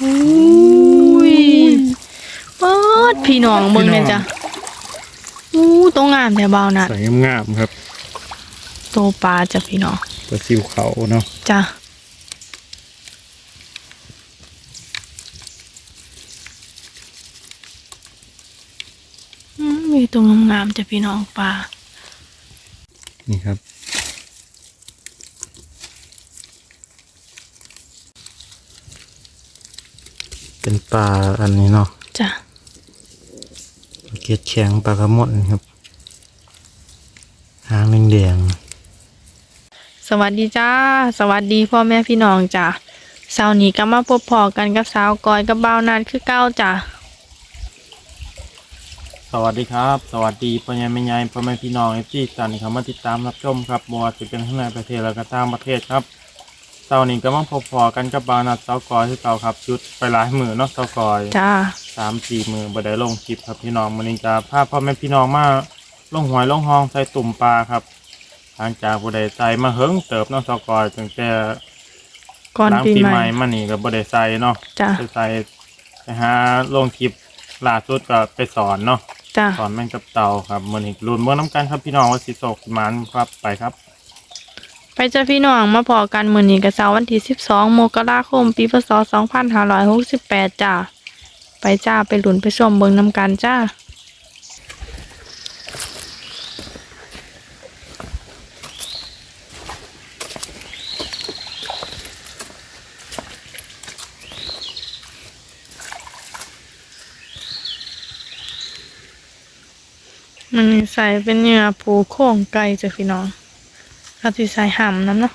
อุ้ยเปิดพี่น้องเบิ่งเนี่ยจ้ะอู้ตรงงามแต่เบานะใส่งามๆครับ โตปลาจ้ะพี่น้องปลาซิวเขาเนาะจ้ะอืมมีตรงงามๆจ้ะพี่น้องปลานี่ครับ เป็นปลาอันนี้เนาะจ้ะปลาเกล็ดแข็งปลากระมดนะครับหางแดงสวัสดีจ้า สวัสดีพ่อแม่พี่น้องจ้ะเสาร์นี้ก็มาพบพอกันกับสาวกอยกับเบาวนัดคือเก้าจ้ะสวัสดีครับ สวัสดีพ่อใหญ่แม่ใหญ่พ่อแม่พี่น้องเอฟซีสันครับมาติดตามรับชมครับบัวจะเป็นข้างในประเทศและก็ต่างประเทศครับ เสาร์นี้ก็มาพบพอกันกับบาวนัดเสากอยที่เก่าครับชุดไปหลายมือเนาะเสากอยจ้าสามสี่มือบ่ได้ลงคลิปครับพี่น้องมันนี้จะพาพ่อแม่พี่น้องมาลงหวยลงห้องใส่ตุ่มปลาครับหลังจากบ่ได้ใส่มาเฮิงเติบเนาะเสากอยตั้งแต่ก่อนหลังปีปีใหใหม่ม่มานี่ก็บ่ได้ใส่เนาะจ้ะไปใส่ไปหาลงคลิปล่าสุดก็ไปสอนเนาะจ้า สอนแม่งกับเต่าครับมันอีกรุ่นเมื่อน้ำกันครับพี่น้องว่าสิโศกสิหมันครับไปครับ ไปเจ้าพี่น้องมาพอกันมือนี้กับเสาร์วันที่ 12 มกราคม ปีพศ 2568 จ้า ไปจ้าไปหลุนไปชมเบิงน้ำกันจ้ามันใส่เป็นเนื้อปูโค้งไก่จ้ะพี่น้อง ถ้าที่ใส่หำน้ำเนาะ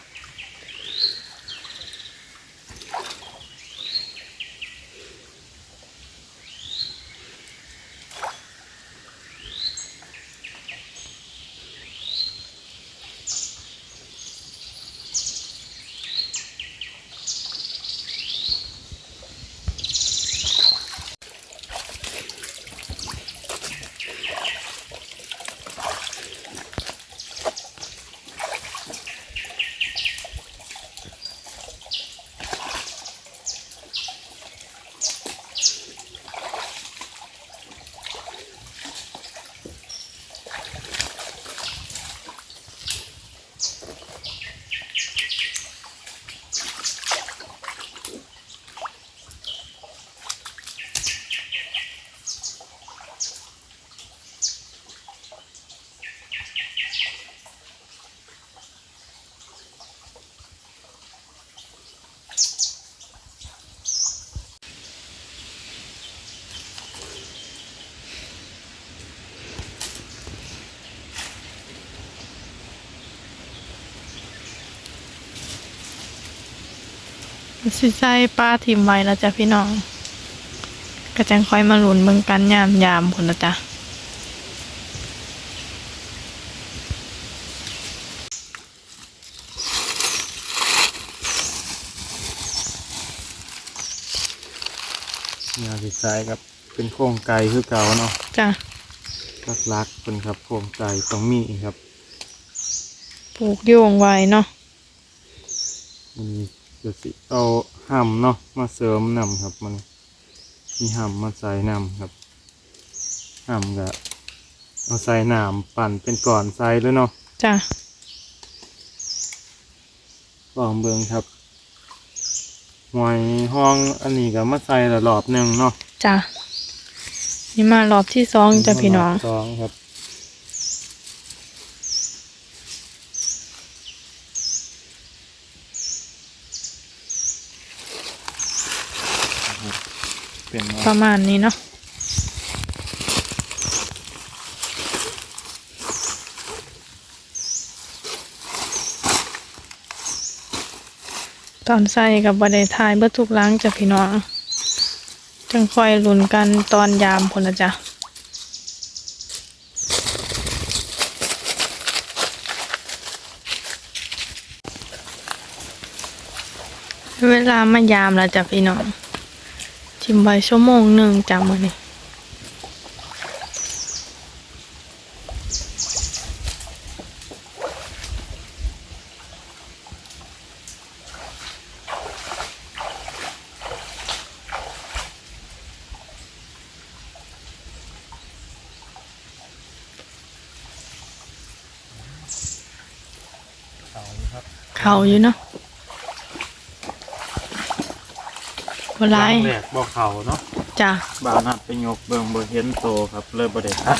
สิใส่ปลาทิมไว้แล้วจ้ะพี่น้องก็จังค่อยมาหลุนเบิ่งกันยามยามพุ่นละจ้ะงานดีไซน์ครับเป็นโครงไก่คือเก่าเนาะจ้ะรักรักเป็นครับโครงไก่ต้องมีครับ ปลูกโยงไว้เนาะมัน จะสิเอาห่ำเนาะมาเสริมนำครับมันมีห่ำมาใส่นำครับห่ำก็เอาใส่น้ำปั่นเป็นก่อนใส่เลยเนาะจ้ะลองเบิ่งครับหอยห้องอันนี้ก็มาใส่ละรอบหนึ่งเนาะจ้ะนี่มารอบที่สองจ้ะพี่น้อง สองครับ เป็นประมาณนี้เนาะตอนใส่กับบไดทายเบิดทุกล้างจ้ะพี่น้อง จังคอยลุ้นกันตอนยามพุ่นละจ้ะเวลามายามแล้วจ้ะพี่น้อง ชิมไปชั่วโมงหนึ่งจากมือนี่เขาอยู่เนาะ บ่หลายแรกบ่เข่าเนาะจ้ะบ่าวนัดไปยกเบิ่งบ่เห็นโตครับเลยบ่ได้ตัด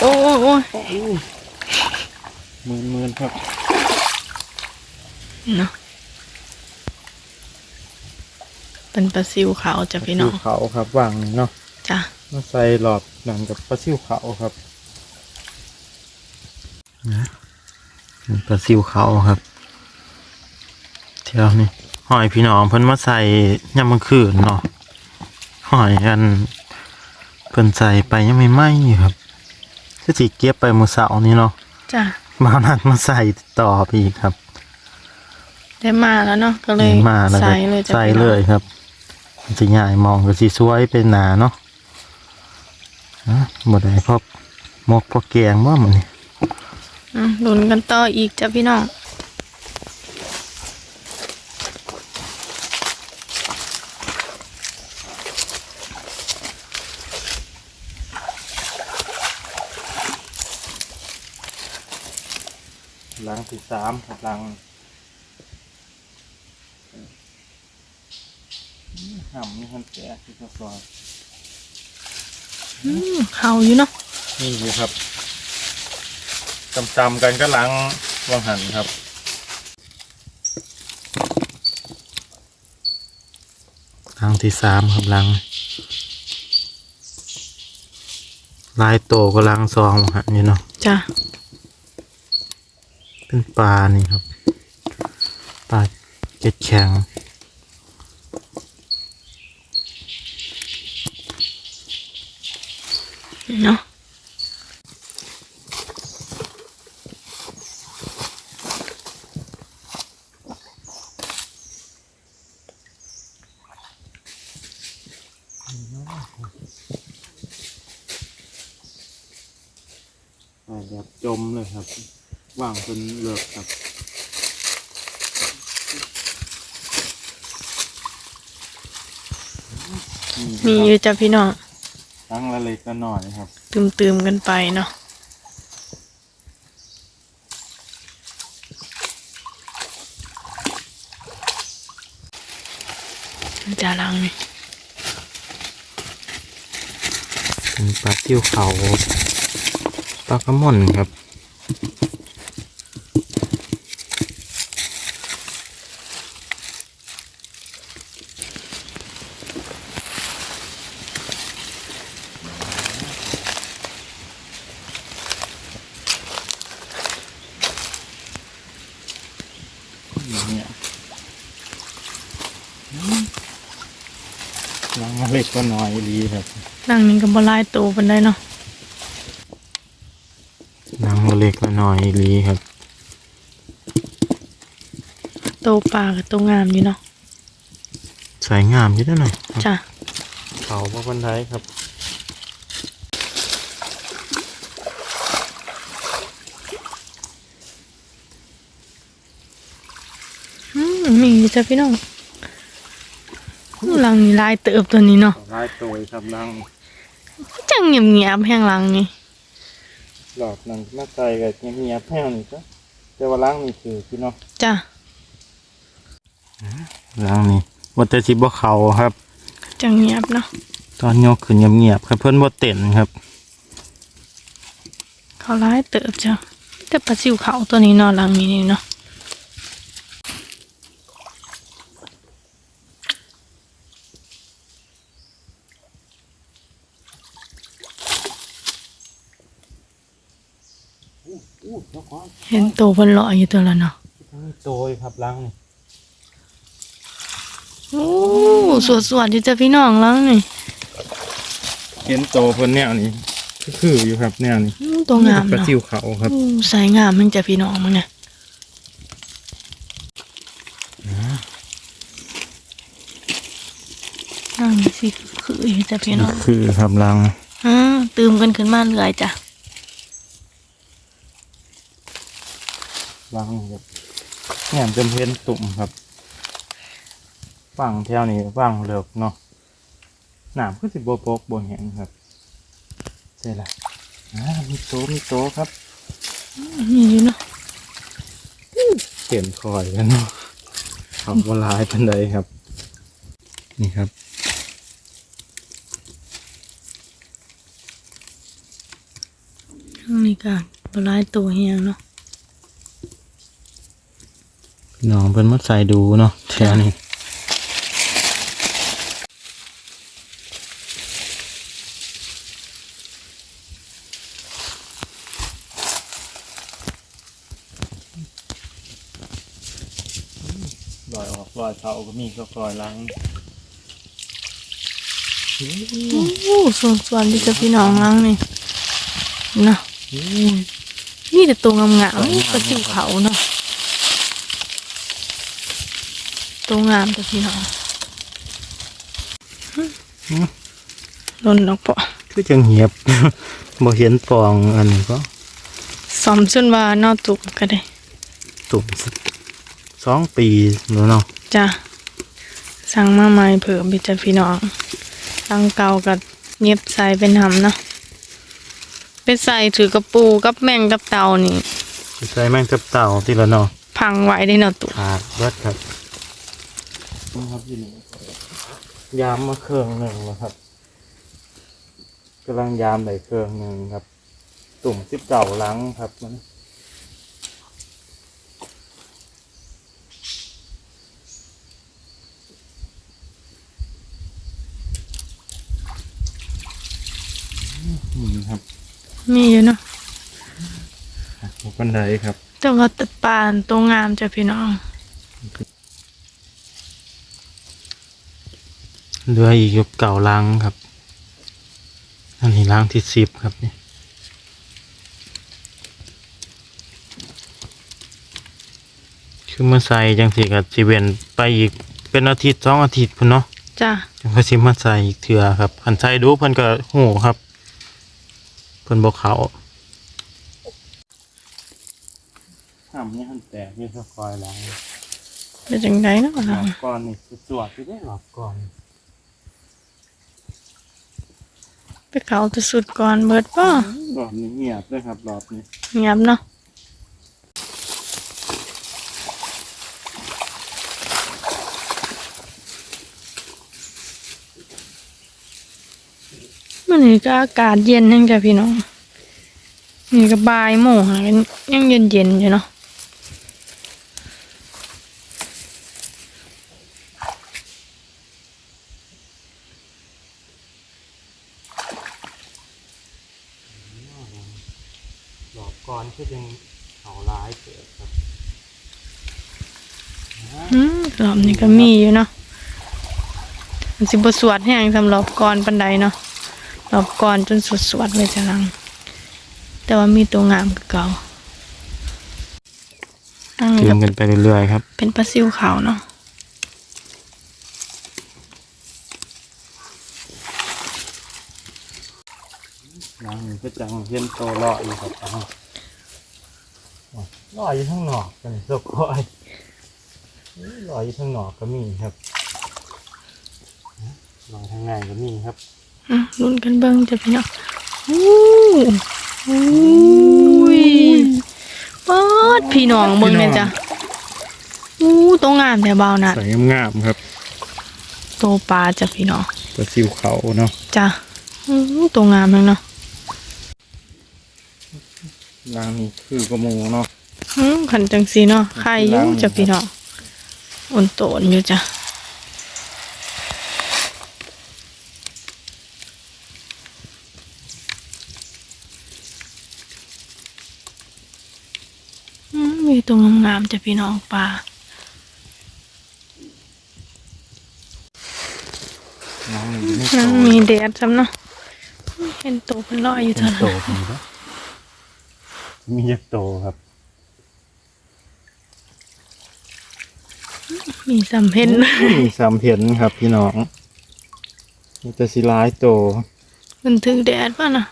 โอ้โอ้โอ้มืนมืนครับเนาะเป็นปลาซิวขาวจ้ะพี่น้องปลาซิวเขาครับวางนี่เนาะจ้ะมาใส่หลอดนั่นกับปลาซิวเขาครับปลาซิวเขาครับเที่ยวนี่ หอยพี่น้องเพิ่นมาใส่ยามกลางคืนเนาะหอยกันเพิ่นใส่ไปยังไม่ไหม้อยู่ครับก็สิเก็บไปมื้อเสาร์นี้เนาะจ้ะบ่าวนัดมาใส่ต่อไปอีกครับได้มาแล้วเนาะก็เลยมาแล้วก็ใส่เลยจ้ะใส่พี่น้องเลยครับมันจะง่ายมองก็สิสวยเป็นหนาเนาะฮะบ่ได้พบมกพอแกงบ่มันนี่อืมลุ้นกันต่ออีกจ้ะพี่น้อง ที่สามครับหลังห่ำนี่มันแก่ที่เขาซอยอืมเขาอยู่เนาะนี่อยู่ครับจำๆกันก็หลังวังหันครับหลังที่สามครับหลัง ลายโตก็หลังซองหันอยู่เนาะจ้ะ เป็นปลานี่ครับ ปลาเก็ดแข็งเนาะอ่าแบบจมเลยครับ ว่างเป็นเลิกครับมีอยู่จ้ะพี่น้องทั้งละเล็กละน้อยครับตืมๆกันไปเนาะจ้าลังนี่เป็นปลาซิ่วเขาปลากระม่อนครับ อย่างเงี้ยหลังละเล็กละน้อย ดีครับลังนี้ก็บ่หลายโตปานใดเนาะหนังเล็กละน้อยอีหลีครับโตปลากับโตงามอยู่เนาะสวยงามอยิ่ได้หน่อยจ้ะเขาพระคนไทยครับอืมมีอยู่จ้ะพี่น้อง ลังนี้หลายเติบตัวนี้เนาะลายตัวครับหลังจังเงียบๆแห่งลังนี่หลอดนั่นมาใส่กับเงียบๆแห้วนี่ก็แต่ว่าหล้างนี่คือพี่เนาะจ้ะหลังนี้ว่าแต่สิบ่เขาครับ จังเงียบเนาะตอนยกขึ้นเงียบๆครับเพิ่นบ่เต้นครับ เขาหลายเติบจ้ะแต่ปลาซิวเขาตัวนี้เนาะลังนี้นี่เนาะ อู้เจ้าของ เห็นโตเพิ่นลอยอยู่ตัวละเนาะนี่ตัวครับหล้างนี่โอ้สวดสวดที่จะพี่น้องแล้วนี่เห็นโตเพิ่นแนวนี้ก็คืออยู่ครับแนวนี้อืมตัวงามปลาเนาะซิวเขาครับอู้สายงามมันจะพี่น้องมันเนี่ยนั่งสิคืออยู่จะพี่น้อง คือครับหล้าง อ่าตื่มกันขึ้นมาเรื่อยจ้ะ หล้างครับแง่มจำเพนตุ่มครับฟังแถวนี้ฟังเลิกเนาะหนามก็สิบปกบนแหงครับใช่ละอ่ามีโตมีโตครับนี่อยู่เนาะเห็นคอยกันเนาะเขาก็ร้ายพันใดครับ นี่ครับข้างนี้ก็บหลายตัวเฮียงเนาะ พี่น้องเพิ่นมาใส่ดูเนาะแถวนี้ลอยออกลอยเขาก็มีก็ลอยล้างโอ้ส่วนส่วนที่จะพี่น้องล้างนี่เนาะนี่แต่ตัวงามๆก็สิวเขาเนาะ ตัวงามแต่พี่น้องหล่นออกปะคือจังเหียบบ่เห็นปองอันนี้ก็ซ่อมจนว่านอตุกก็ได้ ตุ่มสองปีแล้วเนาะจ้ะสั่งมาใหม่เพิ่มพี่จ้ะพี่น้องตั้งเก่ากับเนียบใส่เป็นหำเนาะไปใส่ถือกระปูกับแมงกับเตานี่ใส่แม่งจับเต่าที่ละเนาะพังไว้ได้เนาะตุขาดเบิดครับ นี่ครับพี่หนูยามมาเครื่องหนึ่งแล้วครับกำลังยามใส่เครื่องหนึ่งครับ ตุ่มสิบเก่าหลังครับมันนี่ครับ มีอยู่เนาะบันไดครับเจ้าก็ตะปานตัวงามจ้ะพี่น้อง เรืออีกยกเก่าลังครับ อันนี้ลังที่สิบครับนี่คือมาใส่จังสีกับจีเวนไปอีกเป็นอาทิตย์สองอาทิตย์พุ่นเนาะจ้ะจังก็สิมาใส่อีกเถื่อครับอันใส่ดูเพิ่นก็หูครับเพิ่นบอกเขาทำนี่มันแตกนี่ก็คอยล้างเป็นจังไดเนาะหลล่ะอบก่อนนี่สวดที่ได้หลอบก่อน ไปเขาจะสุดก่อนเบิดป่ะหลอบนี้เงียบด้วยครับหลอบนี้เงียบเนาะมันนี่ก็อากาศเย็นยังจ้ะพี่น้องนี่ก็บ่ายโมงหากันยังเย็นเย็นๆอยู่เนาะ หลอบก่อนคือยังเขา ร้ายเกิดครับอืมรอบนี้ก็มีอยู่เนาะมันสิบสวดแห้งสำหรับก่อนปันไดเนาะรอบก่อนจนสุดสวดเลยจะลัง แต่ว่ามีตัวงามคือเก่าอันเตนี้รียก็มกันไปเรื่อยๆครับ เป็นปลาซิวขาวเนาะน้ำมันก็จังเห็นโตเลาะอยู่ครับอ้าว ลอยอยู่ข้างนอกกันสกอยลอยอยู่ข้างนอกก็มีครับลอยข้างในก็มีครับอืมลุ้นกันเบิ้งจะพี่น้องอู้อู้ยป๊อดพี่น้องเบิ้งเนี่ยจ้ะอู้ตัวงามแต่เบานัดใส่งามๆครับตัวปลาจ้ะพี่น้องตัวซิวเขาเนาะจ้ะอู้ตัวงามทั้งเนาะรางนี้คือกระมูเนาะอืม ขันจังสีเนาะใครยู่งจะพี่น้องอุ่นโตนอยู่จ้ะมีตัวงามๆจะพี่น้องปลาน้องมีแดดซ้ำเนาะเห็นโตเป็นลอยอยู่เป็เท่านั้นมีปะมีเยอะโตครับ มีสำเพ็ญมีสามเพียนครับพี่น้องมีแต่สิร้ายโต มันถึงแดดป่ะนะ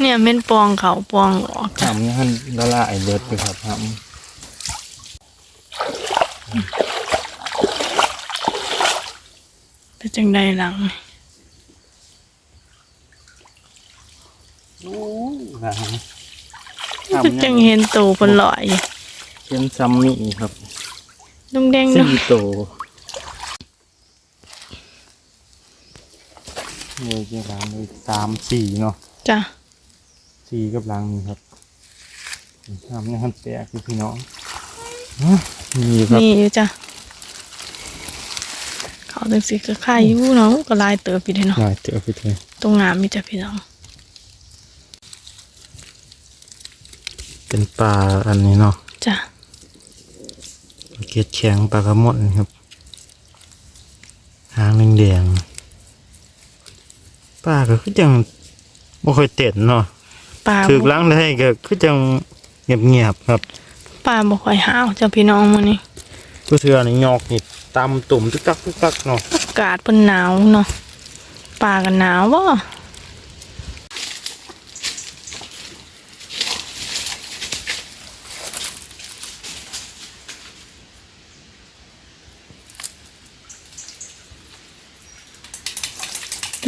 เนี่ยเม่นปองเขาปองออกจ้ะทำนี่ท่านละลายเบิดไปครับทเป็นจังใดหลังำโอ้หลังก็จังเห็นตัวเป็นลอยอยู่เป็นซัมมี่ครับ ดงแดงสี่เนาะโตเลยจะล้างเลยสามสี่เนาะจ้ะสี่กับล้างนี่ครับทำในขั้นแตกคือพี่น้องอะนี่ครับ นี่อยู่จ้ะเขาจังสิก็ค่ายอยู่เนาะก็ลายเติบอยู่เด้เนาะหน่อยเจอพี่เทตรงงามมีจ้ะพี่น้องเป็นปลาอันนี้เนาะจ้ะปลา เกล็ดแข็งปลากระมดครับ หางแดงๆปลาก็คือจังบ่ค่อยเต้นเนาะปลาถึกบ่ล้างได้ก็คือจังเงียบๆครับปลาบ่ค่อยหาวจ้ะพี่น้องมื้อนี้ผู้เทือนี่ยอกนี่ตำตุ่มตึกตักตึกตักเนาะอากาศเพิ่นหนาวเนาะปลาก็หนาวบ่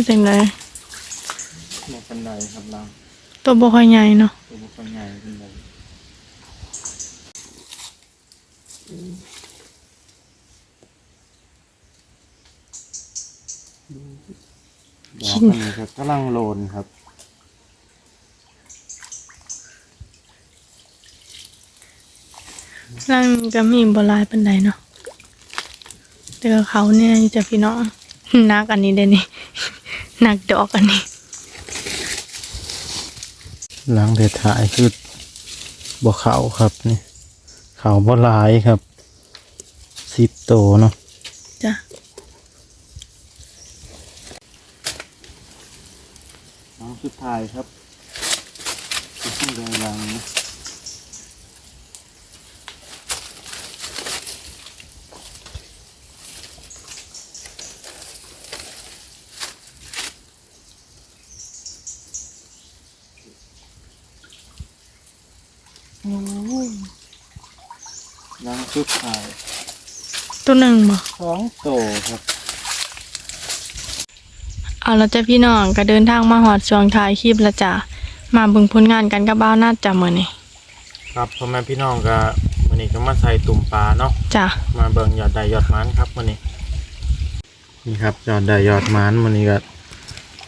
เป็นจังไดในกันไดครับล้างตัวบ่ค่อยใหญ่เนาะตัวบุคคลใหญ่เป็นไดดอกอันนี้ครับกำลังโลนครับร่างก็มีบ่หลายปานใดเนาะแต่ก็เขาเนี่ยจะพี่น้องนักอันนี้เด้นี่ นักดอกอันนี้ล้างเด็ดถ่ายคือบ่เขาครับนี่เขาบ่หลายครับสิบโตเนาะจ้ะน้องสุดท้ายครับที่เรื่องรังนะ รังสุดท้ายตัวหนึ่งบ่สองโตครับเอาแล้วจ้ะพี่น้องก็เดินทางมาหอดช่วงท้ายคลิปแล้วจ้ะมาเบิ่งผลงานกันกับบ้าวนาดจ้ะมื้อนี้ครับพ่อแม่พี่น้องก็วันนี้ก็มาใส่ตุ่มปลาเนาะจ้ะมาเบิ่งยอดใดยอดมันครับวันนี้ นี่ครับยอดใดยอดมันวันนี้ก็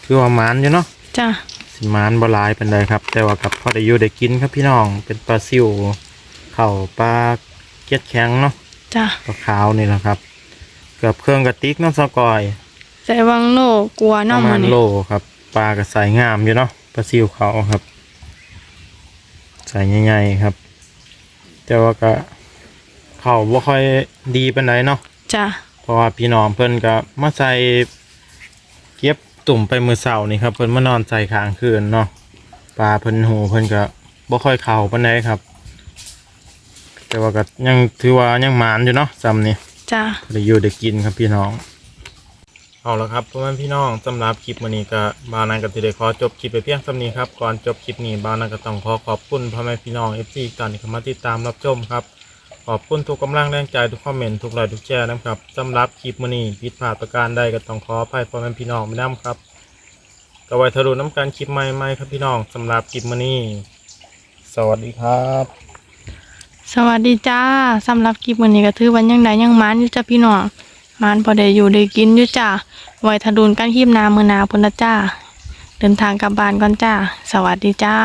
คือว่ามันอยู่เนาะจ้ะ สิมันบ่หลายเป็นไดครับ แต่ว่ากับพอได้อยู่ได้กินครับพี่น้องเป็นปลาซิวเข่าปลาเก็ดแข็งเนาะจ้ะปลาขาวนี่แหละครับเกือบเครื่องกระติกน้ำสกอยใส่วังโลกลัวปเนาะระมื้มาอณนี้โลครับปลากระใสงามอยู่เนาะปลาซิวเขาครับใส่ใหญ่ๆครับ แต่ว่าก็เขาบ่ค่อยดีเป็นไดเนาะจ้ะเพราะว่าพี่น้องเพิ่นก็มาใส่เก็บ ตุ่มไปมือเสาร์นี่ครับเพิ่นมานอนใส่ค้างคืนเนาะปลาเพิ่นหูเพิ่นก็บ่ค่อยเข้าปานใดครับ แต่ว่าก็ยังถือว่ายังหมานอยู่เนาะซ้ำนี่จ้ะได้อยู่ได้กินครับพี่น้อง เอาละครับพ่อแม่พี่น้องสำหรับคลิปวันนี้ก็บาวนันก็สิได้ขอจบคลิปไปเพียงเท่านี้ครับก่อนจบคลิปนี้บาวนันก็ต้องขอขอบคุณพ่อแม่พี่น้อง FC ตอนที่เข้ามาติดตามรับชมครับ ขอบคุณทุกกำลังแรงใจทุกคอมเมนต์ทุกไลค์ทุกแชร์นะครับสำหรับคลิปมื้อนี้ผิดพลาดประการใดก็ต้องขออภัยพ่อแม่พี่น้องไม่น้ำครับก็ไว้ทะลุน้ำการคลิปใหม่ๆครับพี่น้องสำหรับคลิปมื้อนี้ สวัสดีครับสวัสดีจ้าสำหรับคลิปมือนี้ก็ถือว่ายังไดยังมานอยู่จ้ะพี่น้องมานพอได้อยู่ได้กินอยู่จ้ะไว้ทะดุนกันคลิปนามือนาพุนละจ้า เดินทางกลับบ้านก่อนจ้า สวัสดีจ้า